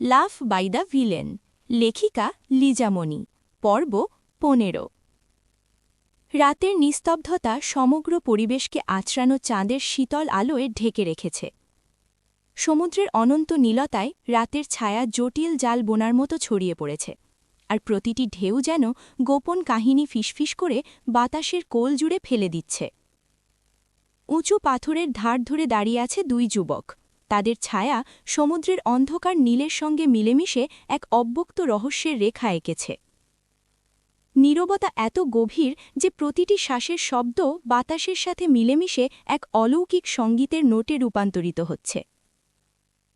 Love by the villain. লেখিকা লিজামণি। পর্ব পনেরো। রাতের নিস্তব্ধতা সমগ্র পরিবেশকে আচরানো চাঁদের শীতল আলোয় ঢেকে রেখেছে। সমুদ্রের অনন্ত নীলতায় রাতের ছায়া জটিল জাল বোনার মতো ছড়িয়ে পড়েছে, আর প্রতিটি ঢেউ যেন গোপন কাহিনী ফিসফিস করে বাতাসের কোল জুড়ে ফেলে দিচ্ছে। উঁচু পাথরের ধার ধরে দাঁড়িয়ে আছে দুই যুবক। তাদের ছায়া সমুদ্রের অন্ধকার নীলের সঙ্গে মিলেমিশে এক অব্যক্ত রহস্যের রেখা এঁকেছে। নীরবতা এত গভীর যে প্রতিটি শ্বাসের শব্দ বাতাসের সাথে মিলেমিশে এক অলৌকিক সঙ্গীতের নোটে রূপান্তরিত হচ্ছে।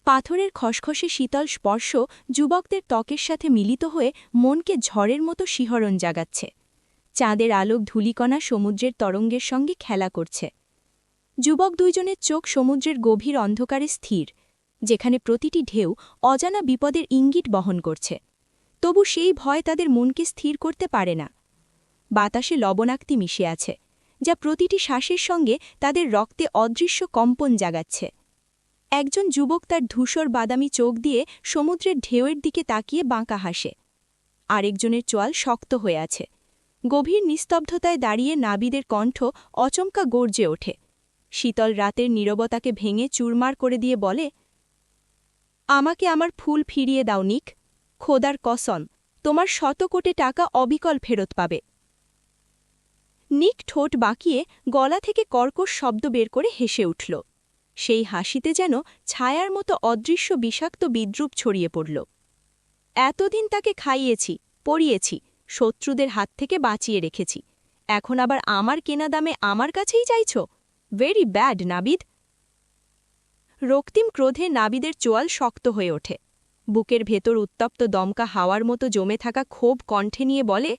পাথরের খসখসে শীতল স্পর্শ যুবকদের ত্বকের সাথে মিলিত হয়ে মনকে ঝড়ের মতো শিহরণ জাগাচ্ছে। চাঁদের আলোক ধূলিকণা সমুদ্রের তরঙ্গের সঙ্গে খেলা করছে। যুবক দুইজনের চোখ সমুদ্রের গভীর অন্ধকারে স্থির, যেখানে প্রতিটি ঢেউ অজানা বিপদের ইঙ্গিত বহন করছে। তবু সেই ভয় তাদের মনকে স্থির করতে পারে না। বাতাসে লবণাক্তি মিশে আছে, যা প্রতিটি শ্বাসের সঙ্গে তাদের রক্তে অদৃশ্য কম্পন জাগাচ্ছে। একজন যুবক তার ধূসর বাদামি চোখ দিয়ে সমুদ্রের ঢেউয়ের দিকে তাকিয়ে বাঁকা হাসে। আরেকজনের চোয়াল শক্ত হয়ে আছে। গভীর নিস্তব্ধতায় দাঁড়িয়ে নাবিদের কণ্ঠ অচমকা গর্জে ওঠে। শীতল রাতের নীরবতাকে ভেঙে চুরমার করে দিয়ে বলে, আমাকে আমার ফুল ফিরিয়ে দাও, নিক। খোদার কসম, তোমার শত কোটি টাকা অবিকল ফেরত পাবে নিক ঠোঁট বাঁকিয়ে গলা থেকে কর্কশ শব্দ বের করে হেসে উঠল। সেই হাসিতে যেন ছায়ার মতো অদৃশ্য বিষাক্ত বিদ্রুপ ছড়িয়ে পড়ল। এতদিন তাকে খাইয়েছি, পড়িয়েছি, শত্রুদের হাত থেকে বাঁচিয়ে রেখেছি। এখন আবার আমার কেনা দামে আমার কাছেই চাইছ? Very bad Nabid. রক্তিম ক্রোধে নাবিদের চোয়াল শক্ত হয়ে ওঠে। বুকের ভেতর উত্তপ্ত দমকা হাওয়ার মতো জমে থাকা ক্ষোভ কণ্ঠে নিয়ে বলে,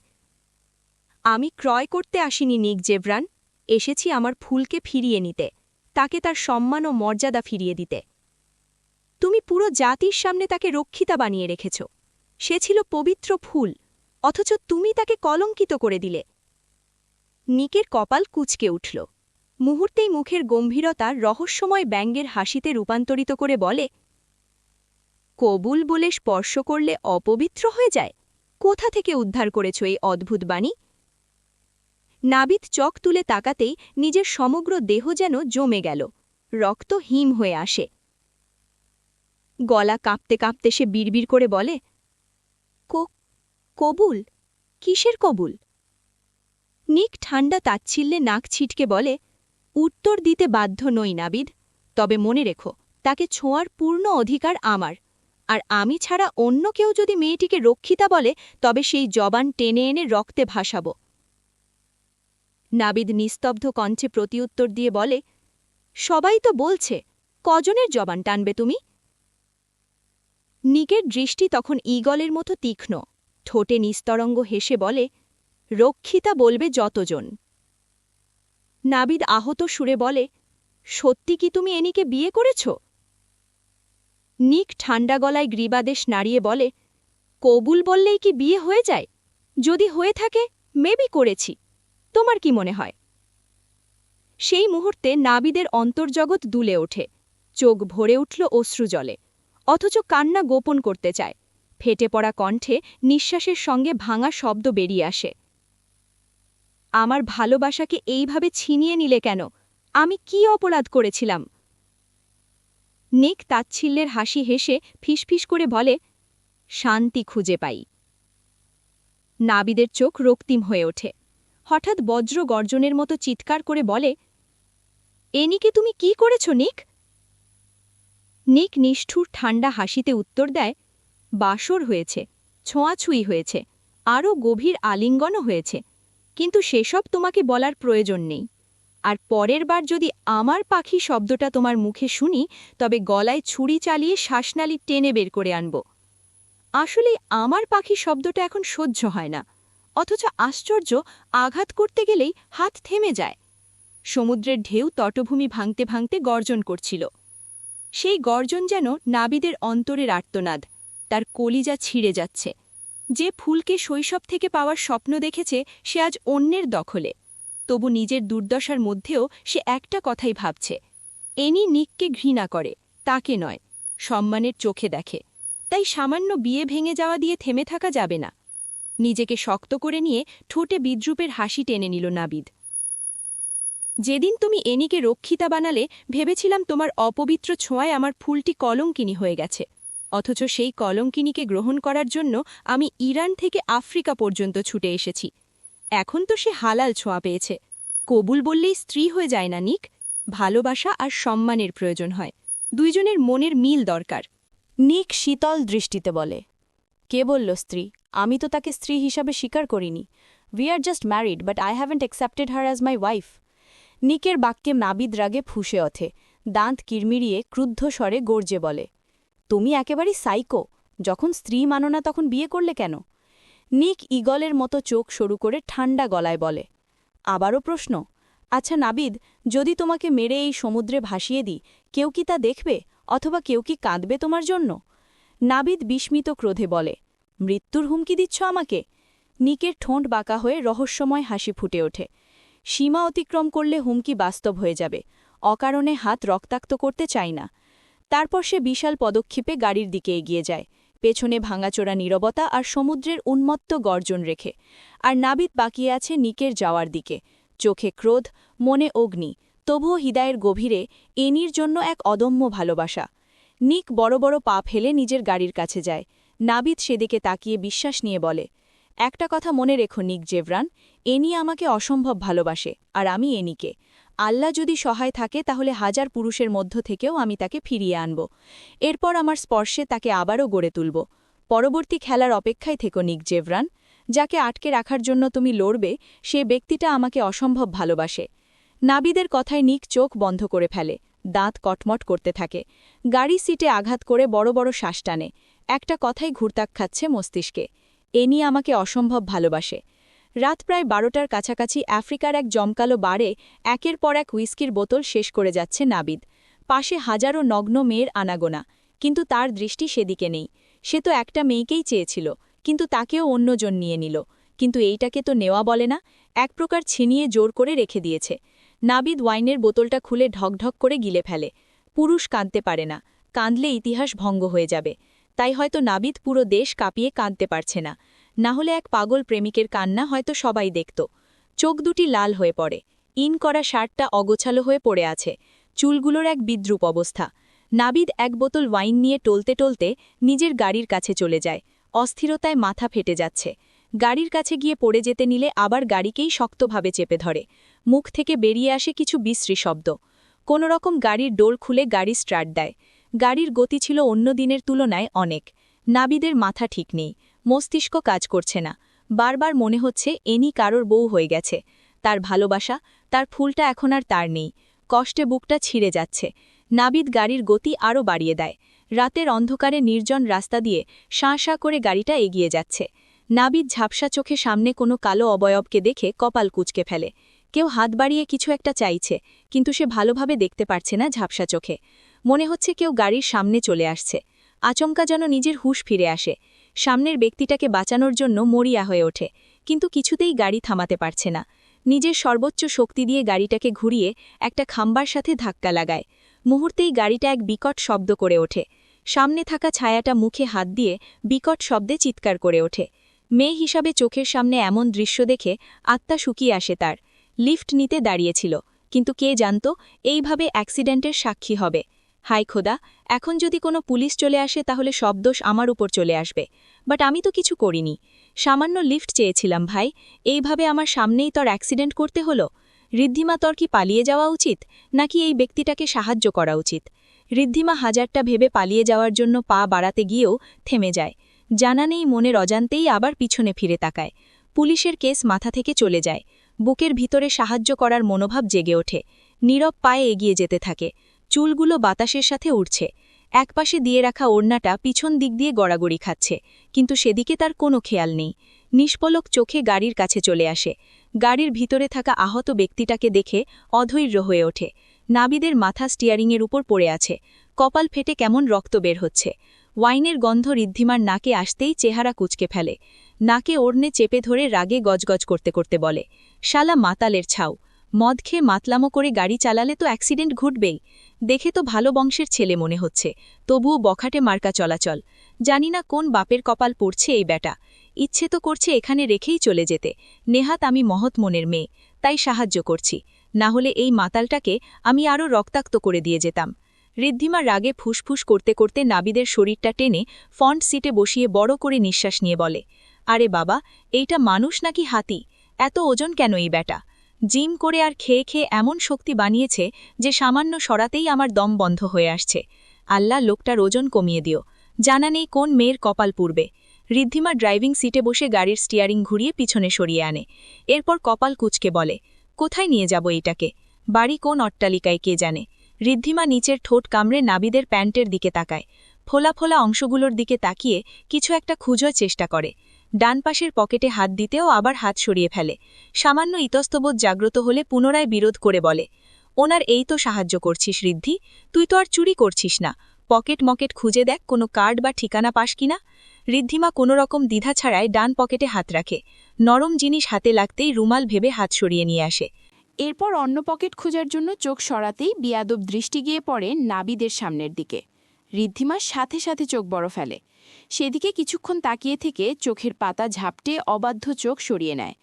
আমি ক্রয় করতে আসিনি, নিক জেভরান। এসেছি আমার ফুলকে ফিরিয়ে নিতে। তাকে তার সম্মান ও মর্যাদা ফিরিয়ে দিতে। তুমি পুরো জাতির সামনে তাকে রক্ষিতা বানিয়ে রেখেছ। সে ছিল পবিত্র ফুল, অথচ তুমি তাকে কলঙ্কিত করে দিলে। নিকের কপাল কুচকে উঠল। মুহূর্তেই মুখের গম্ভীরতা রহস্যময় ব্যঙ্গের হাসিতে রূপান্তরিত করে বলে, কবুল বলে স্পর্শ করলে অপবিত্র হয়ে যায়? কোথা থেকে উদ্ধার করেছ এই অদ্ভুত বাণী? নাবিদ চক তুলে তাকাতেই নিজের সমগ্র দেহ যেন জমে গেল, রক্ত হিম হয়ে আসে। গলা কাঁপতে কাঁপতে সে বিড়বিড় করে বলে কবুল? কিসের কবুল? নিক ঠান্ডা তাচ্ছিল্যে নাক ছিটকে বলে উত্তর দিতে বাধ্য নই, নাবিদ। তবে মনে রেখো, তাকে ছোঁয়ার পূর্ণ অধিকার আমার। আর আমি ছাড়া অন্য কেউ যদি মেয়েটিকে রক্ষিতা বলে, তবে সেই জবান টেনে এনে রক্তে ভাসাব। নাবিদ নিস্তব্ধ কণ্ঠে প্রতিউত্তর দিয়ে বলে, সবাই তো বলছে, কজনের জবান টানবে তুমি? নিকের দৃষ্টি তখন ঈগলের মতো তীক্ষ্ণ। ঠোঁটে নিস্তরঙ্গ হেসে বলে, রক্ষিতা বলবে যতজন। নাবিদ আহত সুরে বলে, সত্যি কি তুমি এনিকে বিয়ে করেছ? নিক ঠান্ডা গলায় গ্রীবাদেশ নাড়িয়ে বলে, কবুল বললেই কি বিয়ে হয়ে যায়? যদি হয়ে থাকে মেবি করেছি। তোমার কি মনে হয়? সেই মুহূর্তে নাবিদের অন্তর্জগৎ দুলে ওঠে, চোখ ভরে উঠল অশ্রুজলে অথচ কান্না গোপন করতে চায়। ফেটে পড়া কণ্ঠে নিঃশ্বাসের সঙ্গে ভাঙা শব্দ বেরিয়ে আসে। আমার ভালোবাসাকে এইভাবে ছিনিয়ে নিলে কেন? আমি কি অপরাধ করেছিলাম? নিক তাচ্ছিল্যের হাসি হেসে ফিসফিস করে বলে, শান্তি খুঁজে পাই। নাবিদের চোখ রক্তিম হয়ে ওঠে। হঠাৎ বজ্র গর্জনের মতো চিৎকার করে বলে এনিকে তুমি কি করেছ, নিক? নিক নিষ্ঠুর ঠান্ডা হাসিতে উত্তর দেয়, বাসর হয়েছে, ছোঁয়াছুঁই হয়েছে, আরও গভীর আলিঙ্গনও হয়েছে। কিন্তু সেসব তোমাকে বলার প্রয়োজন নেই। আর পরের বার যদি আমার পাখি শব্দটা তোমার মুখে শুনি, তবে গলায় ছুরি চালিয়ে শ্বাসনালী টেনে বের করে আনব। আসলে আমার পাখি শব্দটা এখন সহ্য হয় না, অথচ আশ্চর্য, আঘাত করতে গেলেই হাত থেমে যায়। সমুদ্রের ঢেউ তটভূমি ভাঙতে ভাঙতে গর্জন করছিল। সেই গর্জন যেন নাবিদের অন্তরের আর্তনাদ, তার কলিজা ছিঁড়ে যাচ্ছে। যে ফুলকে শৈশব থেকে পাওয়ার স্বপ্ন দেখেছে, সে আজ অন্যের দখলে। তবু নিজের দুর্দশার মধ্যেও সে একটা কথাই ভাবছে। এনি নিককে ঘৃণা করে, তাকে নয়, সম্মানের চোখে দেখে। তাই সামান্য বিয়ে ভেঙে যাওয়া দিয়ে থেমে থাকা যাবে না। নিজেকে শক্ত করে নিয়ে ঠোঁটে বিদ্রুপের হাসি টেনে নিল নাবিদ। যেদিন তুমি এনিকে রক্ষিতা বানালে, ভেবেছিলাম তোমার অপবিত্র ছোঁয়ায় আমার ফুলটি কলঙ্কিনী হয়ে গেছে। অথচ সেই কলঙ্কিনীকে গ্রহণ করার জন্য আমি ইরান থেকে আফ্রিকা পর্যন্ত ছুটে এসেছি। এখন তো সে হালাল ছোঁয়া পেয়েছে। কবুল বললেই স্ত্রী হয়ে যায় না, নিক? ভালোবাসা আর সম্মানের প্রয়োজন হয়। দুইজনের মনের মিল দরকার। নিক শীতল দৃষ্টিতে বলে, কে বলল স্ত্রী? আমি তো তাকে স্ত্রী হিসাবে স্বীকার করিনি। We are just married but I haven't accepted her as my wife নিকের বাক্যে নাবিদ রাগে ফুসে ওঠে। দাঁত কিরমিরিয়ে ক্রুদ্ধ স্বরে গর্জে বলে তুমি একেবারেই সাইকো। যখন স্ত্রী মানো না তখন বিয়ে করলে কেন? নিক ইগলের মতো চোখ সরু করে ঠান্ডা গলায় বলে, আবারও প্রশ্ন আচ্ছা নাবিদ, যদি তোমাকে মেরে এই সমুদ্রে ভাসিয়ে দিই, কেউ কি তা দেখবে, অথবা কেউ কি কাঁদবে তোমার জন্য? নাবিদ বিস্মিত ক্রোধে বলে, মৃত্যুর হুমকি দিচ্ছ আমাকে? নিকের ঠোঁট বাঁকা হয়ে রহস্যময় হাসি ফুটে ওঠে। সীমা অতিক্রম করলে হুমকি বাস্তব হয়ে যাবে। অকারণে হাত রক্তাক্ত করতে চাই না। তারপর সে বিশাল পদক্ষেপে গাড়ির দিকে এগিয়ে যায়। পেছনে ভাঙাচোরা নীরবতা আর সমুদ্রের উন্মত্ত গর্জন রেখে। আর নাবিদ বাকিয়ে আছে নিকের যাওয়ার দিকে। চোখে ক্রোধ, মনে অগ্নি, তবুও হৃদয়ের গভীরে এনির জন্য এক অদম্য ভালোবাসা। নিক বড় বড় পা ফেলে নিজের গাড়ির কাছে যায়। নাবিদ সেদিকে তাকিয়ে বিশ্বাস নিয়ে বলে, একটা কথা মনে রেখো নিক জেভরান এনি আমাকে অসম্ভব ভালোবাসে, আর আমি এনিকে আল্লাহ যদি সহায় থাকে, তাহলে হাজার পুরুষের মধ্য থেকেও আমি তাকে ফিরিয়ে আনব। এরপর আমার স্পর্শে তাকে আবারও গড়ে তুলব। পরবর্তী খেলার অপেক্ষায় থেকো নিক জেভরান। যাকে আটকে রাখার জন্য তুমি লড়বে, সে ব্যক্তিটা আমাকে অসম্ভব ভালোবাসে। নাবিদের কথায় নিক চোখ বন্ধ করে ফেলে। দাঁত কটমট করতে থাকে। গাড়ি সিটে আঘাত করে বড় বড় শ্বাস টানে। একটা কথাই ঘুরতাক খাচ্ছে মস্তিষ্কে। এ নিয়ে আমাকে অসম্ভব ভালোবাসে। রাত প্রায় বারোটার কাছাকাছি আফ্রিকার এক জমকালো বারে একের পর এক হুইস্কির বোতল শেষ করে যাচ্ছে নাবিদ। পাশে হাজারো নগ্ন মেয়ের আনাগোনা, কিন্তু তার দৃষ্টি সেদিকে নেই। সে তো একটা মেয়েকেই চেয়েছিল, কিন্তু তাকেও অন্যজন নিয়ে নিল। কিন্তু এইটাকে তো নেওয়া বলে না, এক প্রকার ছিনিয়ে জোর করে রেখে দিয়েছে। নাবিদ ওয়াইনের বোতলটা খুলে ঢকঢক করে গিলে ফেলে। পুরুষ কাঁদতে পারে না, কাঁদলে ইতিহাস ভঙ্গ হয়ে যাবে। তাই হয়তো নাবিদ পুরো দেশ কাঁপিয়ে কাঁদতে পারছে না। না হলে এক পাগল প্রেমিকের কান্না হয়তো সবাই দেখত। চোখ দুটি লাল হয়ে পড়ে। ইন করা শার্টটা অগোছালো হয়ে পড়ে আছে। চুলগুলোর এক বিদ্রুপ অবস্থা। নাবিদ এক বোতল ওয়াইন নিয়ে টলতে টলতে নিজের গাড়ির কাছে চলে যায়। অস্থিরতায় মাথা ফেটে যাচ্ছে। গাড়ির কাছে গিয়ে পড়ে যেতে নিলে আবার গাড়িকেই শক্তভাবে চেপে ধরে। মুখ থেকে বেরিয়ে আসে কিছু বিশ্রী শব্দ। কোনোরকম গাড়ির ডোর খুলে গাড়ি স্টার্ট দেয়। গাড়ির গতি ছিল অন্য দিনের তুলনায় অনেক। নাবিদের মাথা ঠিক নেই। মস্তিষ্ক কাজ করছে না। বারবার মনে হচ্ছে এনি কারোর বউ হয়ে গেছে। তার ভালোবাসা, তার ফুলটা এখন আর তার নেই। কষ্টে বুকটা ছিঁড়ে যাচ্ছে। নাবিদ গাড়ির গতি আরও বাড়িয়ে দেয়। রাতের অন্ধকারে নির্জন রাস্তা দিয়ে শাঁ শাঁ করে গাড়িটা এগিয়ে যাচ্ছে। নাবিদ ঝাপসা চোখে সামনে কোনো কালো অবয়বকে দেখে কপাল কুচকে ফেলে। কেউ হাত বাড়িয়ে কিছু একটা চাইছে, কিন্তু সে ভালোভাবে দেখতে পারছে না ঝাপসা চোখে। মনে হচ্ছে কেউ গাড়ির সামনে চলে আসছে। আচমকা যেন নিজের হুশ ফিরে আসে। সামনের ব্যক্তিটাকে বাঁচানোর জন্য মরিয়া হয়ে ওঠে, কিন্তু কিছুতেই গাড়ি থামাতে পারছে না। নিজের সর্বোচ্চ শক্তি দিয়ে গাড়িটাকে ঘুরিয়ে একটা খাম্বার সাথে ধাক্কা লাগায়। মুহূর্তেই গাড়িটা এক বিকট শব্দ করে ওঠে। সামনে থাকা ছায়াটা মুখে হাত দিয়ে বিকট শব্দে চিৎকার করে ওঠে। মেয়ে হিসাবে চোখের সামনে এমন দৃশ্য দেখে আত্মা শুকিয়ে আসে তার। লিফট নিতে দাঁড়িয়েছিল, কিন্তু কে জানত, এইভাবে অ্যাক্সিডেন্টের সাক্ষী হবে। হাই খোদা, এখন যদি কোনো পুলিশ চলে আসে তাহলে সব দোষ আমার উপর চলে আসবে। বাট আমি তো কিছু করিনি। সামান্য লিফট চেয়েছিলাম ভাই। এইভাবে আমার সামনেই তোর অ্যাক্সিডেন্ট করতে হলো? ঋদ্ধিমা তোর কি পালিয়ে যাওয়া উচিত? নাকি এই ব্যক্তিটাকে সাহায্য করা উচিত? ঋদ্ধিমা হাজারটা ভেবে পালিয়ে যাওয়ার জন্য পা বাড়াতে গিয়েও থেমে যায়। জানা নেই মনের অজান্তেই আবার পিছনে ফিরে তাকায়। পুলিশের কেস মাথা থেকে চলে যায়। বুকের ভিতরে সাহায্য করার মনোভাব জেগে ওঠে। নীরব পায়ে এগিয়ে যেতে থাকে। চুলগুলো বাতাসের সাথে উঠছে একপাশে দিয়ে রাখা ওড়নাটা পিছন দিক দিয়ে গড়াগড়ি খাচ্ছে, কিন্তু সেদিকে তার কোনো খেয়াল নেই। নিষ্পলক চোখে গাড়ির কাছে চলে আসে। গাড়ির ভিতরে থাকা আহত ব্যক্তিটাকে দেখে অধৈর্য হয়ে ওঠে। নাবিদের মাথা স্টিয়ারিংয়ের উপর পড়ে আছে। কপাল ফেটে কেমন রক্ত বের হচ্ছে। ওয়াইনের গন্ধ ঋদ্ধিমার নাকে আসতেই চেহারা কুচকে ফেলে। নাকে ওড়নে চেপে ধরে রাগে গজগজ করতে করতে বলে, শালা মাতালের ছাউ। মদ খেয়ে মাতলামো করে গাড়ি চালালে তো অ্যাক্সিডেন্ট ঘটবেই। দেখে তো ভালো বংশের ছেলে মনে হচ্ছে। তবুও বখাটে মার্কা চলাচল। জানি না কোন বাপের কপাল পড়ছে এই বেটা ইচ্ছে তো করছে এখানে রেখেই চলে যেতে। নেহাত আমি মহৎ মনের মেয়ে, তাই সাহায্য করছি। না হলে এই মাতালটাকে আমি আরও রক্তাক্ত করে দিয়ে যেতাম। ঋদ্ধিমা রাগে ফুসফুস করতে করতে নাবিদের শরীরটা টেনে ফন্ট সিটে বসিয়ে বড় করে নিঃশ্বাস নিয়ে বলে, আরে বাবা, এইটা মানুষ নাকি হাতি? এত ওজন কেন এই বেটা জিম করে আর খেয়ে খেয়ে এমন শক্তি বানিয়েছে যে সামান্য সরাতেই আমার দম বন্ধ হয়ে আসছে। আল্লাহ, লোকটার ওজন কমিয়ে দিও। জানা নেই কোন মেয়ের কপাল পূর্বে ঋদ্ধিমা ড্রাইভিং সিটে বসে গাড়ির স্টিয়ারিং ঘুরিয়ে পিছনে সরিয়ে আনে। এরপর কপাল কুচকে বলে, কোথায় নিয়ে যাব এটাকে? বাড়ি কোন অট্টালিকায় কে জানে? ঋদ্ধিমা নিচের ঠোঁট কামড়ে নাবিদের প্যান্টের দিকে তাকায়। ফোলা ফোলা অংশগুলোর দিকে তাকিয়ে কিছু একটা খুঁজোর চেষ্টা করে। ডান পাশের পকেটে হাত দিতেও আবার হাত সরিয়ে ফেলে। সামান্য ইতস্তবোধ জাগ্রত হলে পুনরায় বিরোধ করে বলে, ওনার এই তো সাহায্য করছিস ঋদ্ধি, তুই তো আর চুরি করছিস না। পকেট মকেট খুঁজে দেখ কোনো কার্ড বা ঠিকানা পাস কিনা ঋদ্ধিমা কোনো রকম দ্বিধা ছাড়াই ডান পকেটে হাত রাখে। নরম জিনিস হাতে লাগতেই রুমাল ভেবে হাত সরিয়ে নিয়ে আসে। এরপর অন্য পকেট খোঁজার জন্য চোখ সরাতেই বিয়াদব দৃষ্টি গিয়ে পড়ে নাবিদের সামনের দিকে। ঋদ্ধিমার সাথে সাথে চোখ বড় ফেলে। সেদিকে কিছুক্ষণ তাকিয়ে থেকে চোখের পাতা ঝাপটে অবাধ্য চোখ সরিয়ে নেয়।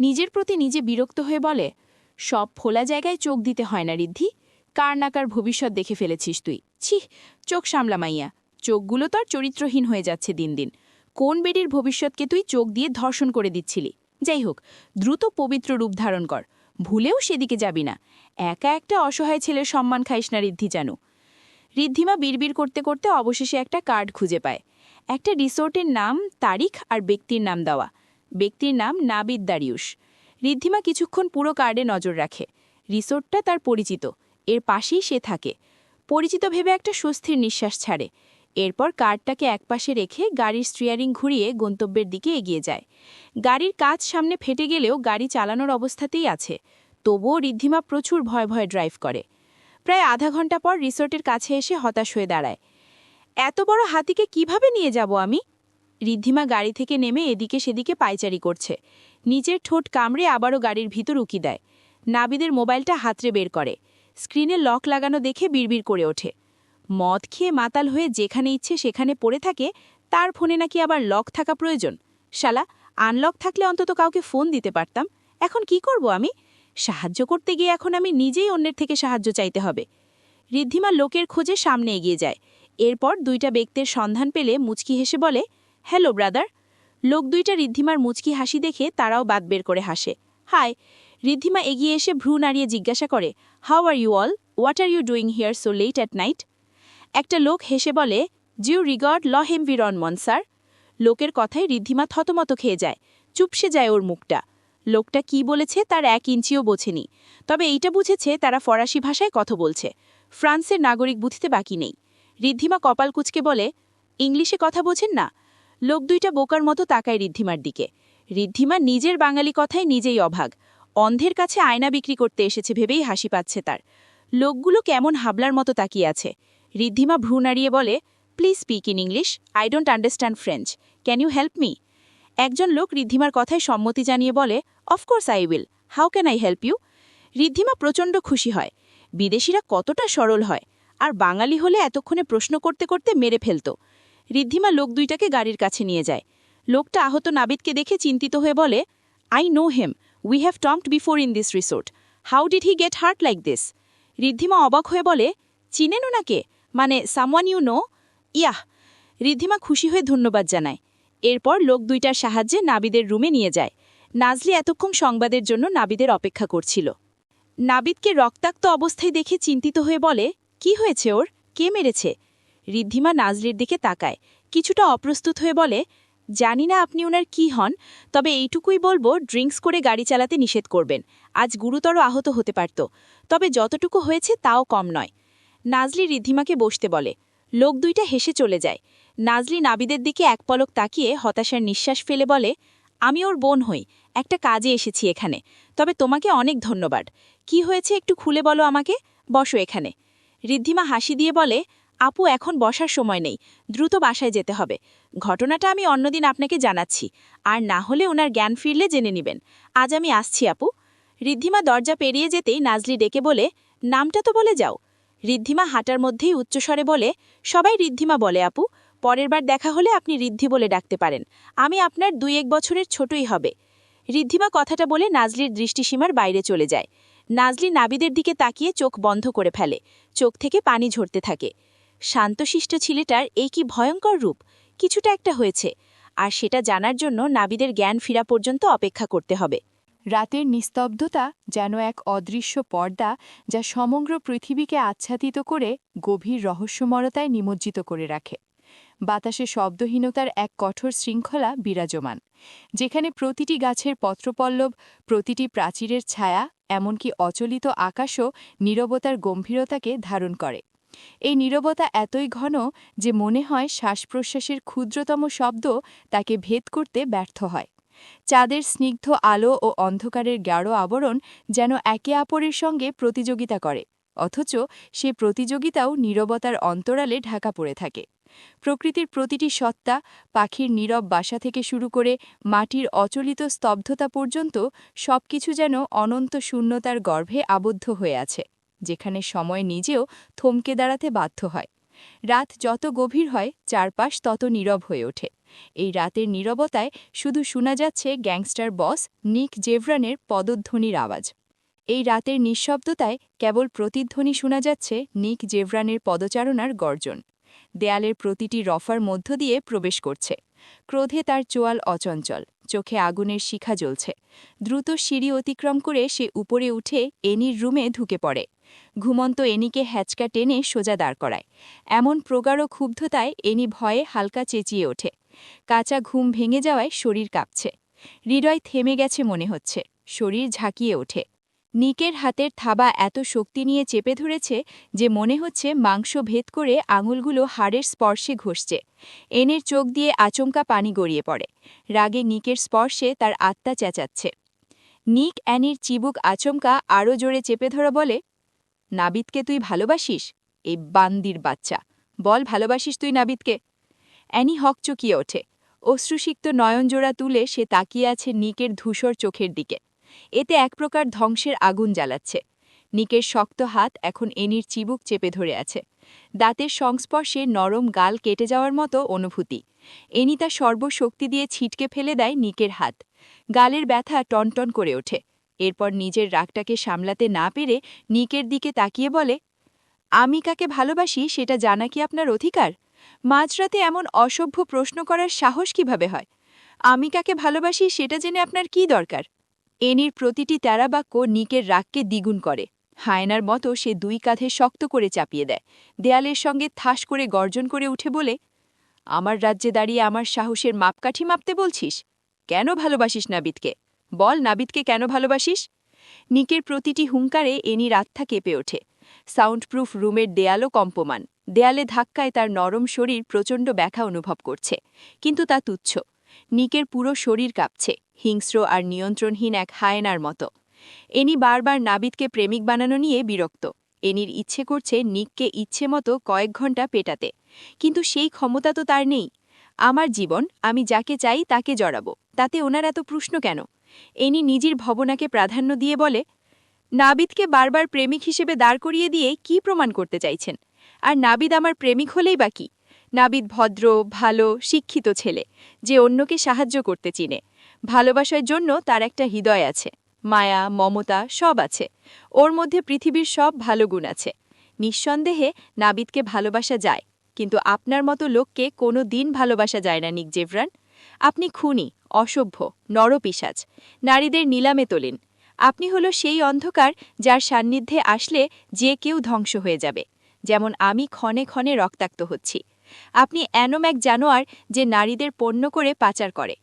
নিজের প্রতি নিজে বিরক্ত হয়ে বলে, সব ফোলা জায়গায় চোখ দিতে হয় না ঋদ্ধি। কার নাকার ভবিষ্যৎ দেখে ফেলেছিস তুই। ছিহ চোখ সামলা মাইয়া। চোখগুলো তো আর চরিত্রহীন হয়ে যাচ্ছে দিন দিন। কোন বেডির ভবিষ্যৎকে তুই চোখ দিয়ে ধর্ষণ করে দিচ্ছিলি? যাই হোক, দ্রুত পবিত্র রূপ ধারণ কর। ভুলেও সেদিকে যাবি না। একা একটা অসহায় ছেলের সম্মান খাইস না ঋদ্ধি জানু। ঋদ্ধিমা বিড়বিড় করতে করতে অবশেষে একটা কার্ড খুঁজে পায়। একটা রিসোর্টের নাম, তারিখ আর ব্যক্তির নাম দেওয়া। ব্যক্তির নাম নাবিদ দারিউস ঋদ্ধিমা কিছুক্ষণ পুরো কার্ডে নজর রাখে। রিসোর্টটা তার পরিচিত। এর পাশেই সে থাকে। পরিচিত ভেবে একটা স্বস্তির নিঃশ্বাস ছাড়ে। এরপর কার্ডটাকে একপাশে রেখে গাড়ির স্টিয়ারিং ঘুরিয়ে গন্তব্যের দিকে এগিয়ে যায়। গাড়ির কাজ সামনে ফেটে গেলেও গাড়ি চালানোর অবস্থাতেই আছে। তবুও ঋদ্ধিমা প্রচুর ভয় ভয়ে ড্রাইভ করে। প্রায় আধা ঘণ্টা পর রিসোর্টের কাছে এসে হতাশ হয়ে দাঁড়ায়। এত বড় হাতিকে কীভাবে নিয়ে যাব আমি? ঋদ্ধিমা গাড়ি থেকে নেমে এদিকে সেদিকে পায়চারি করছে। নিজের ঠোঁট কামড়ে আবারও গাড়ির ভিতর উকি দেয়। নাবিদের মোবাইলটা হাতরে বের করে। স্ক্রিনে লক লাগানো দেখে বিড়বিড় করে ওঠে। মদ খেয়ে মাতাল হয়ে যেখানে ইচ্ছে সেখানে পড়ে থাকে, তার ফোনে নাকি আবার লক থাকা প্রয়োজন। শালা, আনলক থাকলে অন্তত কাউকে ফোন দিতে পারতাম। এখন কি করব আমি? সাহায্য করতে গিয়ে এখন আমি নিজেই অন্যের থেকে সাহায্য চাইতে হবে। ঋদ্ধিমা লোকের খোঁজে সামনে এগিয়ে যায়। এরপর দুইটা ব্যক্তির সন্ধান পেলে মুচকি হেসে বলে, হ্যালো, ব্রাদার। লোক দুইটা ঋদ্ধিমার মুচকি হাসি দেখে তারাও বাদ বের করে হাসে। হাই। ঋদ্ধিমা এগিয়ে এসে ভ্রু নাড়িয়ে জিজ্ঞাসা করে, how are you all? What are you doing here so late at night? একটা লোক হেসে বলে জিউ রিগার্ড ল হেমভিরনমন স্যার? লোকের কথায় ঋদ্ধিমা থতমত খেয়ে যায়, চুপসে যায় ওর মুখটা। লোকটা কি বলেছে তার এক ইঞ্চিও বোঝেনি, তবে এইটা বুঝেছে তারা ফরাসি ভাষায় কথা বলছে। ফ্রান্সের নাগরিক বুঝতে বাকি নেই। ঋদ্ধিমা কপাল কুচকে বলে, ইংলিশে কথা বোঝেন না? লোক দুইটা বোকার মতো তাকায় ঋদ্ধিমার দিকে। ঋদ্ধিমা নিজের বাঙালি কথায় নিজেই অভাগ। অন্ধের কাছে আয়না বিক্রি করতে এসেছে ভেবেই হাসি পাচ্ছে তার। লোকগুলো কেমন হাবলার মতো তাকিয়ে আছে। ঋদ্ধিমা ভ্রু নাড়িয়ে বলে, please speak in English. I don't understand French. Can you help me? একজন লোক ঋদ্ধিমার কথায় সম্মতি জানিয়ে বলে of course I will. How can I help you? Riddhima প্রচণ্ড খুশি হয়। বিদেশিরা কতটা সরল হয়। আর বাঙালি হলে এতক্ষণে প্রশ্ন করতে করতে মেরে ফেলত। ঋদ্ধিমা লোক দুইটাকে গাড়ির কাছে নিয়ে যায়। লোকটা আহত নাবিদকে দেখে চিন্তিত হয়ে বলে I know him we have tamped before in this resort how did he get hurt like this Riddhima অবাক হয়ে বলে, চিনেন ওনাকে? মানে someone you know yeah! Riddhima খুশি হয়ে ধন্যবাদ জানায়। এরপর লোক দুইটার সাহায্যে নাবিদের রুমে নিয়ে যায়। নাজলি এতক্ষণ সংবাদের জন্য নাবিদের অপেক্ষা করছিল। নাবিদকে রক্তাক্ত অবস্থায় দেখে চিন্তিত হয়ে বলে কি হয়েছে ওর? কে মেরেছে? ঋদ্ধিমা নাজলির দিকে তাকায়। কিছুটা অপ্রস্তুত হয়ে বলে, জানি না আপনি ওনার কি হন, তবে এইটুকুই বলব, ড্রিঙ্কস করে গাড়ি চালাতে নিষেধ করবেন। আজ গুরুতর আহত হতে পারত। তবে যতটুকু হয়েছে তাও কম নয়। নাজলি ঋদ্ধিমাকে বসতে বলে, লোক দুইটা হেসে চলে যায়। নাজলি নাবিদের দিকে এক পলক তাকিয়ে হতাশার নিঃশ্বাস ফেলে বলে, আমি ওর বোন হই, একটা কাজে এসেছি এখানে। তবে তোমাকে অনেক ধন্যবাদ। কি হয়েছে একটু খুলে বলো আমাকে। বসো এখানে। ঋদ্ধিমা হাসি দিয়ে বলে, আপু, এখন বসার সময় নেই, দ্রুত বাসায় যেতে হবে। ঘটনাটা আমি অন্যদিন আপনাকে জানাচ্ছি, আর না হলে ওনার জ্ঞান ফিরলে জেনে নেবেন। আজ আমি আসছি, আপু। ঋদ্ধিমা দরজা পেরিয়ে যেতেই নাজলি ডেকে বলে, নামটা তো বলে যাও। ঋদ্ধিমা হাঁটার মধ্যেই উচ্চস্বরে বলে, সবাই ঋদ্ধিমা বলে, আপু। পরের বার দেখা হলে আপনি ঋদ্ধি বলে ডাকতে পারেন। আমি আপনার দুই এক বছরের ছোটই হবে। ঋদ্ধিমা কথাটা বলে নাজলির দৃষ্টিসীমার বাইরে চলে যায়। নাজলি নাবিদের দিকে তাকিয়ে চোখ বন্ধ করে ফেলে। চোখ থেকে পানি ঝরতে থাকে। শান্তশিষ্ট ছেলেটার এই কি ভয়ঙ্কর রূপ? কিছুটা একটা হয়েছে। আর সেটা জানার জন্য নাবিদের জ্ঞান ফিরা পর্যন্ত অপেক্ষা করতে হবে। রাতের নিস্তব্ধতা যেন এক অদৃশ্য পর্দা যা সমগ্র পৃথিবীকে আচ্ছাদিত করে গভীর রহস্যমরতায় নিমজ্জিত করে রাখে। বাতাসে শব্দহীনতার এক কঠোর শৃঙ্খলা বিরাজমান। যেখানে প্রতিটি গাছের পত্রপল্লব, প্রতিটি প্রাচীরের ছায়া এমনকি অচলিত আকাশও নীরবতার গম্ভীরতাকে ধারণ করে। এই নীরবতা এতই ঘন যে মনে হয় শ্বাস প্রশ্বাসের ক্ষুদ্রতম শব্দ তাকে ভেদ করতে ব্যর্থ হয়। চাঁদের স্নিগ্ধ আলো ও অন্ধকারের গাঢ় আবরণ যেন একে অপরের সঙ্গে প্রতিযোগিতা করে, অথচ সে প্রতিযোগিতাও নীরবতার অন্তরালে ঢাকা পড়ে থাকে। প্রকৃতির প্রতিটি সত্তা পাখির নীরব বাসা থেকে শুরু করে মাটির অচলিত স্তব্ধতা পর্যন্ত সবকিছু যেন অনন্ত শূন্যতার গর্ভে আবদ্ধ হয়ে আছে, যেখানে সময় নিজেও থমকে দাঁড়াতে বাধ্য হয়। রাত যত গভীর হয়, চারপাশ তত নীরব হয়ে ওঠে। এই রাতের নীরবতায় শুধু শোনা যাচ্ছে গ্যাংস্টার বস নিক জেভরানের পদধ্বনির আওয়াজ। এই রাতের নিঃশব্দতায় কেবল প্রতিধ্বনি শোনা যাচ্ছে নিক জেভরানের পদচারণার গর্জন। দেয়ালের প্রতিটি রফার মধ্য দিয়ে প্রবেশ করছে। ক্রোধে তার চোয়াল অচঞ্চল, চোখে আগুনের শিখা জ্বলছে। দ্রুত সিঁড়ি অতিক্রম করে সে উপরে উঠে এনির রুমে ঢুকে পড়ে। ঘুমন্ত এনিকে হ্যাচকা টেনে সোজা দাঁড় করায়। এমন প্রগাঢ় ক্ষুব্ধতায় এনি ভয়ে হালকা চেঁচিয়ে ওঠে। কাঁচা ঘুম ভেঙে যাওয়ায় শরীর কাঁপছে। হৃদয় থেমে গেছে মনে হচ্ছে। শরীর ঝাঁকিয়ে ওঠে। নিকের হাতের থাবা এত শক্তি নিয়ে চেপে ধরেছে যে মনে হচ্ছে মাংস ভেদ করে আঙুলগুলো হাড়ের স্পর্শে ঘষছে। এনের চোখ দিয়ে আচমকা পানি গড়িয়ে পড়ে। রাগে নিকের স্পর্শে তার আত্মা চেঁচাচ্ছে। নিক অ্যানির চিবুক আচমকা আরও জোরে চেপে ধরা বলে, নাবিদকে তুই ভালোবাসিস? এই বান্দির বাচ্চা। বল, ভালোবাসিস তুই নাবিদকে? অ্যানি হকচকিয়ে ওঠে। অশ্রুসিক্ত নয়নজোড়া তুলে সে তাকিয়ে আছে নিকের ধূসর চোখের দিকে। এতে এক প্রকার ধ্বংসের আগুন জ্বালাচ্ছে। নিকের শক্ত হাত এখন এনির চিবুক চেপে ধরে আছে। দাঁতের সংস্পর্শে নরম গাল কেটে যাওয়ার মতো অনুভূতি। এনি তা সর্বশক্তি দিয়ে ছিটকে ফেলে দেয় নিকের হাত। গালের ব্যথা টনটন করে ওঠে। এরপর নিজের রাগটাকে সামলাতে না পেরে নিকের দিকে তাকিয়ে বলে, আমি কাকে ভালোবাসি সেটা জানা কি আপনার অধিকার? মাঝরাতে এমন অসভ্য প্রশ্ন করার সাহস কীভাবে হয়? আমি কাকে ভালোবাসি সেটা জেনে আপনার কি দরকার? এনির প্রতিটি বাক্য নিকের রাগকে দ্বিগুণ করে। হায়নার মতো সে দুই কাঁধে শক্ত করে চাপিয়ে দেয়। দেয়ালের সঙ্গে থাস করে গর্জন করে উঠে বলে, আমার রাজ্যে দাঁড়িয়ে আমার সাহসের মাপকাঠি মাপতে বলছিস? কেন ভালোবাসিস নাবিদকে? বল নাবিদকে কেন ভালোবাসিস? নিকের প্রতিটি হুঙ্কারে এনির আত্মা কেঁপে ওঠে। সাউন্ডপ্রুফ রুমের দেয়ালও কম্পমান। দেয়ালে ধাক্কায় তার নরম শরীর প্রচণ্ড ব্যথা অনুভব করছে, কিন্তু তা তুচ্ছ। নিকের পুরো শরীর কাঁপছে, হিংস্র আর নিয়ন্ত্রণহীন এক হায়নার মতো। এনি বারবার নাবিদকে প্রেমিক বানানো নিয়ে বিরক্ত। এনির ইচ্ছে করছে নিককে ইচ্ছে মতো কয়েক ঘণ্টা পেটাতে। কিন্তু সেই ক্ষমতা তো তার নেই। আমার জীবন, আমি যাকে চাই তাকে জড়াবো। তাতে ওনার এত প্রশ্ন কেন? এনি নিজের ভবনাকে প্রাধান্য দিয়ে বলে, নাবিদকে বারবার প্রেমিক হিসেবে দাঁড় করিয়ে দিয়ে কি প্রমাণ করতে চাইছেন? আর নাবিদ আমার প্রেমিক হলেই বা কি? নাবিদ ভদ্র, ভালো, শিক্ষিত ছেলে, যে অন্যকে সাহায্য করতে চিনে। ভালোবাসার জন্য তার একটা হৃদয় আছে। মায়া, মমতা সব আছে। ওর মধ্যে পৃথিবীর সব ভালো গুণ আছে। নিঃসন্দেহে নাবিদকে ভালোবাসা যায়, কিন্তু আপনার মতো লোককে কোনো দিন ভালোবাসা যায় না, নিক জেভরান। আপনি খুনি, অসভ্য নরপিসাজ নারীদের নিলামে তোলেন। আপনি হলো সেই অন্ধকার যার সান্নিধ্যে আসলে যে কেউ ধ্বংস হয়ে যাবে। যেমন আমি ক্ষণে ক্ষণে রক্তাক্ত হচ্ছি। আপনি এনম এক জানোয়ার যে নারীদের পণ্য করে পাচার করে।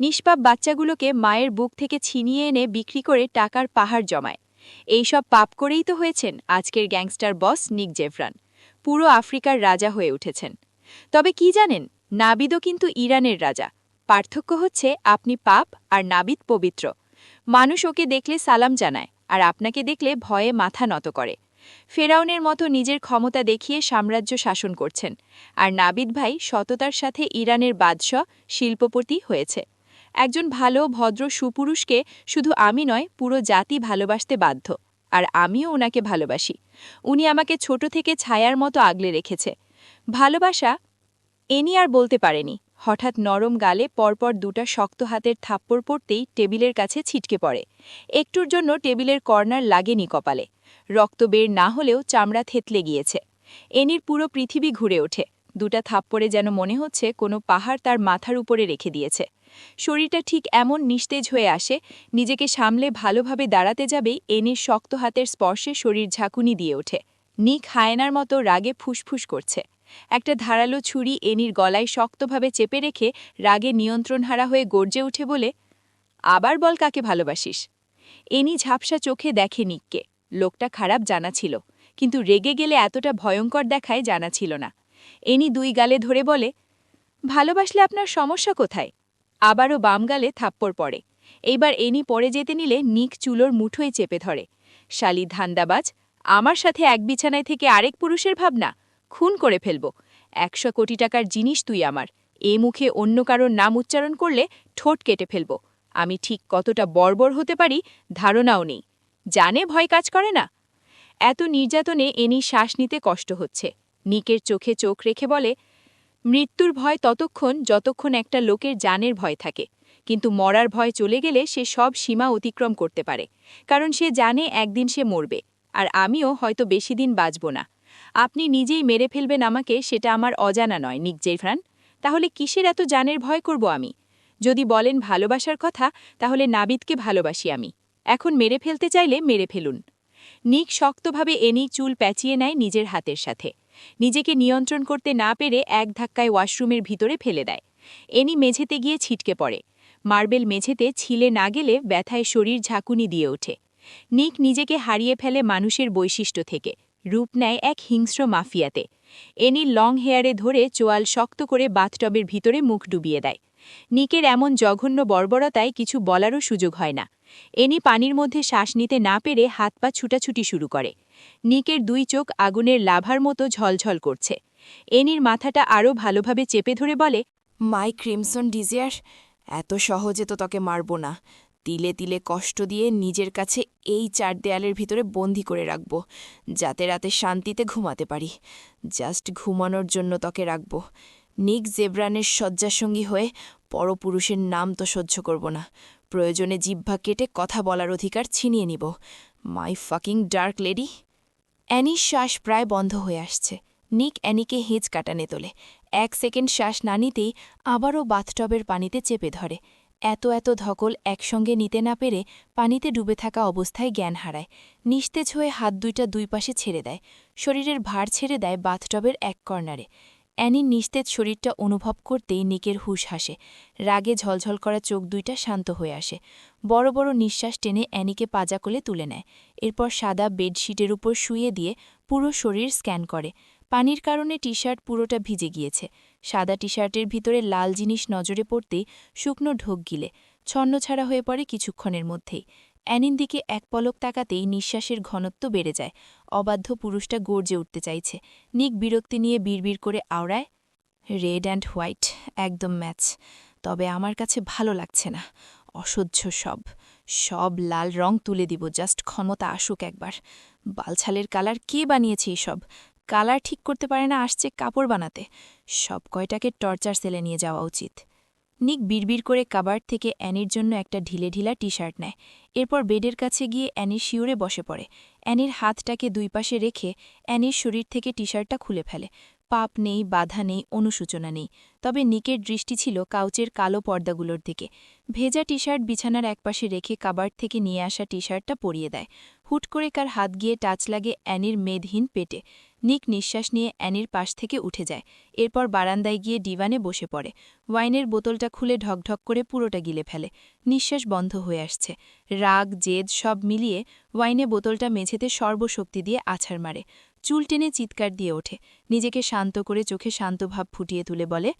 নিষ্পাপ বাচ্চাগুলোকে মায়ের বুক থেকে ছিনিয়ে এনে বিক্রি করে টাকার পাহাড় জমায়। এইসব পাপ করেই তো হয়েছেন আজকের গ্যাংস্টার বস নিক জেফরান। পুরো আফ্রিকার রাজা হয়ে উঠেছেন। তবে কি জানেন, নাবিদও কিন্তু ইরানের রাজা। পার্থক্য হচ্ছে আপনি পাপ আর নাবিদ পবিত্র। মানুষ ওকে দেখলে সালাম জানায় আর আপনাকে দেখলে ভয়ে মাথা নত করে। ফেরাউনের মতো নিজের ক্ষমতা দেখিয়ে সাম্রাজ্য শাসন করছেন। আর নাবিদ ভাই সততার সাথে ইরানের বাদশাহ, শিল্পপতি হয়েছে। একজন ভালো, ভদ্র সুপুরুষকে শুধু আমি নয়, পুরো জাতি ভালোবাসতে বাধ্য। আর আমিও ওনাকে ভালোবাসি। উনি আমাকে ছোট থেকে ছায়ার মতো আগলে রেখেছে। ভালোবাসা এনি আর বলতে পারেনি। হঠাৎ নরম গালে পরপর দুটা শক্ত হাতের থাপ্পড় পড়তেই টেবিলের কাছে ছিটকে পড়ে। একটুর জন্য টেবিলের কর্নার লাগেনি কপালে। রক্ত বের না হলেও চামড়া থেতলে গিয়েছে। এনির পুরো পৃথিবী ঘুরে ওঠে। দুটা থাপ্পড়ে যেন মনে হচ্ছে কোনো পাহাড় তার মাথার উপরে রেখে দিয়েছে। শরীরটা ঠিক এমন নিস্তেজ হয়ে আসে, নিজেকে সামলে ভালোভাবে দাঁড়াতে যাবেই এনির শক্ত হাতের স্পর্শে শরীর ঝাঁকুনি দিয়ে ওঠে। নিক হায়নার মতো রাগে ফুসফুস করছে। একটা ধারালো ছুরি এনির গলায় শক্তভাবে চেপে রেখে রাগে নিয়ন্ত্রণহারা হয়ে গর্জে উঠে বলে, আবার বল কাকে ভালোবাসিস? এনি ঝাপসা চোখে দেখে নিককে। লোকটা খারাপ জানা ছিল, কিন্তু রেগে গেলে এতটা ভয়ঙ্কর দেখায় জানা ছিল না। এনি দুই গালে ধরে বলে, ভালোবাসলে আপনার সমস্যা কোথায়? আবারও বাম গালে থাপ্পড় পড়ে। এইবার এনি পড়ে যেতে নিলে নিক চুলোর মুঠোয় চেপে ধরে। শালি ধান্দাবাজ, আমার সাথে এক বিছানায় থেকে আরেক পুরুষের ভাবনা? খুন করে ফেলব। একশো কোটি টাকার জিনিস তুই আমার। এ মুখে অন্য কারোর নাম উচ্চারণ করলে ঠোঁট কেটে ফেলব। আমি ঠিক কতটা বর্বর হতে পারি ধারণাও নেই। জানে ভয় কাজ করে না? এত নির্যাতনে এনি শ্বাস নিতে কষ্ট হচ্ছে। নিকের চোখে চোখ রেখে বলে, মৃত্যুর ভয় ততক্ষণ, যতক্ষণ একটা লোকের জানের ভয় থাকে। কিন্তু মরার ভয় চলে গেলে সে সব সীমা অতিক্রম করতে পারে। কারণ সে জানে একদিন সে মরবে। আর আমিও হয়তো বেশি দিন বাঁচব না। আপনি নিজেই মেরে ফেলবেন আমাকে, সেটা আমার অজানা নয়, নিক জেফরান তাহলে কিসের এত জানের ভয় করব আমি? যদি বলেন ভালোবাসার কথা, তাহলে নাবিদকে ভালোবাসি আমি। এখন মেরে ফেলতে চাইলে মেরে ফেলুন। নিক শক্তভাবে এনি চুল প্যাঁচিয়ে নেয় নিজের হাতের সাথে। নিজেকে নিয়ন্ত্রণ করতে না পেরে এক ধাক্কায় ওয়াশরুমের ভিতরে ফেলে দেয়। এনি মেঝেতে গিয়ে ছিটকে পড়ে। মার্বেল মেঝেতে ছিলে না গেলে ব্যথায় শরীর ঝাঁকুনি দিয়ে ওঠে। নিক নিজেকে হারিয়ে ফেলে মানুষের বৈশিষ্ট্য থেকে। রূপ নেয় এক হিংস্র মাফিয়াতে। এনি লং হেয়ারে ধরে চোয়াল শক্ত করে বাথটবের ভিতরে মুখ ডুবিয়ে দেয়। নিকের এমন জঘন্য বর্বরতায় কিছু বলারও সুযোগ হয় না। এনি পানির মধ্যে শ্বাস নিতে না পেরে হাত পা ছুটাছুটি শুরু করে। নিকের দুই চোখ আগুনের লাভার মতো ঝলঝল করছে। এনির মাথাটা আরও ভালোভাবে চেপে ধরে বলে, মাই ক্রিমসন ডিজিয়ার, এত সহজে তো তোকে মারব না। তিলে তিলে কষ্ট দিয়ে নিজের কাছে এই চার দেয়ালের ভিতরে বন্দি করে রাখব, যাতে রাতে শান্তিতে ঘুমাতে পারি। জাস্ট ঘুমানোর জন্য তোকে রাখব। নিক জেব্রানের শয্যাসঙ্গী হয়ে পরপুরুষের নাম তো সহ্য করব না। প্রয়োজনে জিহ্বা কেটে কথা বলার অধিকার ছিনিয়ে নিব। My fucking dark lady. অ্যানির শ্বাস প্রায় বন্ধ হয়ে আসছে। নিক অ্যানিকে হেঁচ কাটানে তোলে। এক সেকেন্ড শ্বাস না নিতেই আবারও বাথটবের পানিতে চেপে ধরে। এত এত ধকল একসঙ্গে নিতে না পেরে পানিতে ডুবে থাকা অবস্থায় জ্ঞান হারায়। নিস্তেজ হয়ে হাত দুইটা দুই পাশে ছেড়ে দেয়। শরীরের ভার ছেড়ে দেয় বাথটবের এক কর্নারে। অ্যানির নিস্তেজ শরীরটা অনুভব করতেই নিকের হুশ হাসে। রাগে ঝলঝল করা চোখ দুইটা শান্ত হয়ে আসে। বড় বড় নিঃশ্বাস টেনে অ্যানিকে পাজা কোলে তুলে নেয়। এরপর সাদা বেডশিটের উপর শুয়ে দিয়ে পুরো শরীর স্ক্যান করে। পানির কারণে টি শার্ট পুরোটা ভিজে গিয়েছে। সাদা টি শার্টের ভিতরে লাল জিনিস নজরে পড়তেই শুকনো ঢোক গিলে। ছন্নছাড়া হয়ে পড়ে কিছুক্ষণের মধ্যেই। অ্যানিন দিকে এক পলক তাকাতেই নিঃশ্বাসের ঘনত্ব বেড়ে যায়। অবাধ্য পুরুষটা গর্জে উঠতে চাইছে। নিক বিরক্তি নিয়ে বিড়বিড় করে আওড়ায় রেড অ্যান্ড হোয়াইট একদম ম্যাচ। তবে আমার কাছে ভালো লাগছে না। অসহ্য সব। সব লাল রং তুলে দিব, জাস্ট ক্ষমতা আসুক একবার। বালছালের কালার কে বানিয়েছে সব কালার ঠিক করতে পারে না, আসছে কাপড় বানাতে। সব কয়টাকে টর্চার সেলে নিয়ে যাওয়া উচিত। নিক বিড়বিড় করে কাবার্ড থেকে অ্যানির জন্য একটা ঢিলে ঢিলা টি শার্ট নেয়। এরপর বেডের কাছে গিয়ে অ্যানির শিউরে বসে পড়ে। অ্যানির হাতটাকে দুই পাশে রেখে অ্যানির শরীর থেকে টি শার্টটা খুলে ফেলে। পাপ নেই, বাধা নেই অনুসূচনা নেই। তবে নিকের দৃষ্টি ছিল কাউচের কালো পর্দাগুলোর দিকে। ভেজা টি শার্ট বিছানার একপাশে রেখে কাবার্ড থেকে নিয়ে আসা টি শার্টটা পরিয়ে দেয়। হুট করে কার হাত গিয়ে টাচ লাগে অ্যানির মেদহীন পেটে। নিক নিঃশ্বাস নিয়ে অ্যানির পাশ থেকে উঠে যায়। এরপর বারান্দায় গিয়ে ডিভানে বসে পড়ে। ওয়াইনের বোতলটা খুলে ঢকঢক করে পুরোটা গিলে ফেলে। নিঃশ্বাস বন্ধ হয়ে আসছে। রাগ, জেদ সব মিলিয়ে ওয়াইনে বোতলটা মেঝেতে সর্বশক্তি দিয়ে আছাড় মারে। চুল টেনে চিৎকার দিয়ে ওঠে। নিজেকে শান্ত করে চোখে শান্ত ভাব ফুটিয়ে তুলে বলে,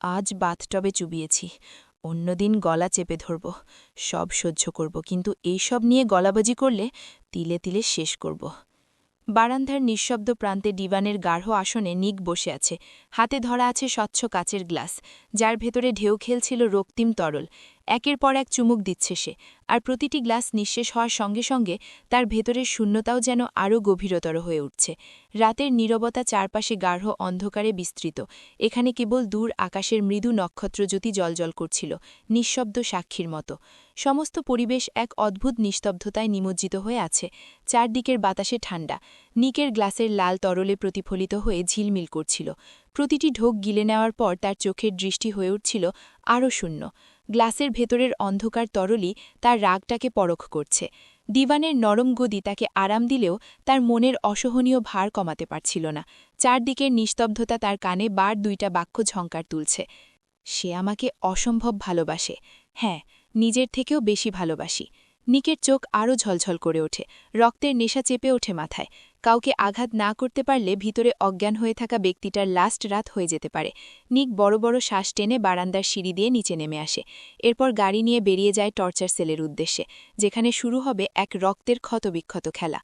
আজ বাথটবে চুবিয়েছি। অন্যদিন গলা চেপে ধরব। সব সহ্য করব, কিন্তু এইসব নিয়ে গলাবাজি করলে তিলে তিলে শেষ করব বারান্দার নিঃশব্দ প্রান্তে ডিভানের গাঢ় আসনে নিক বসে আছে। হাতে ধরা আছে স্বচ্ছ কাচের গ্লাস, যার ভেতরে ঢেউ খেলছিল রক্তিম তরল। একের পর এক চুমুক দিচ্ছে সে, আর প্রতিটি গ্লাস নিঃশেষ হওয়ার সঙ্গে সঙ্গে তার ভেতরের শূন্যতাও যেন আরও গভীরতর হয়ে উঠছে। রাতের নীরবতা চারপাশে গাঢ় অন্ধকারে বিস্তৃত। এখানে কেবল দূর আকাশের মৃদু নক্ষত্র নক্ষত্রজ্যোতি জলজল করছিল, নিঃশব্দ সাক্ষীর মতো। সমস্ত পরিবেশ এক অদ্ভুত নিস্তব্ধতায় নিমজ্জিত হয়ে আছে। চারদিকের বাতাসে ঠান্ডা নিকের গ্লাসের লাল তরলে প্রতিফলিত হয়ে ঝিলমিল করছিল। প্রতিটি ঢোক গিলে নেওয়ার পর তার চোখের দৃষ্টি হয়ে উঠছিল আরও শূন্য। গ্লাসের ভেতরের অন্ধকার তরলই তার রাগটাকে পরখ করছে। দিবানের নরম গদি তাকে আরাম দিলেও তার মনের অসহনীয় ভার কমাতে পারছিল না। চারদিকের নিস্তব্ধতা তার কানে বার দুইটা বাক্য ঝঙ্কার তুলছে। সে আমাকে অসম্ভব ভালোবাসে। হ্যাঁ নিজের থেকেও বেশি ভালোবাসি। নিকের চোখ আরও ঝলঝল করে ওঠে। রক্তের নেশা চেপে ওঠে মাথায়। কাউকে আঘাত না করতে পারলে ভিতরে অজ্ঞান হয়ে থাকা ব্যক্তিটার লাস্ট রাত হয়ে যেতে পারে। নিক বড় বড় শ্বাস টেনে বারান্দার সিঁড়ি দিয়ে নিচে নেমে আসে। এরপর গাড়ি নিয়ে বেরিয়ে যায় টর্চার সেলের উদ্দেশ্যে, যেখানে শুরু হবে এক রক্তের ক্ষতবিক্ষত খেলা।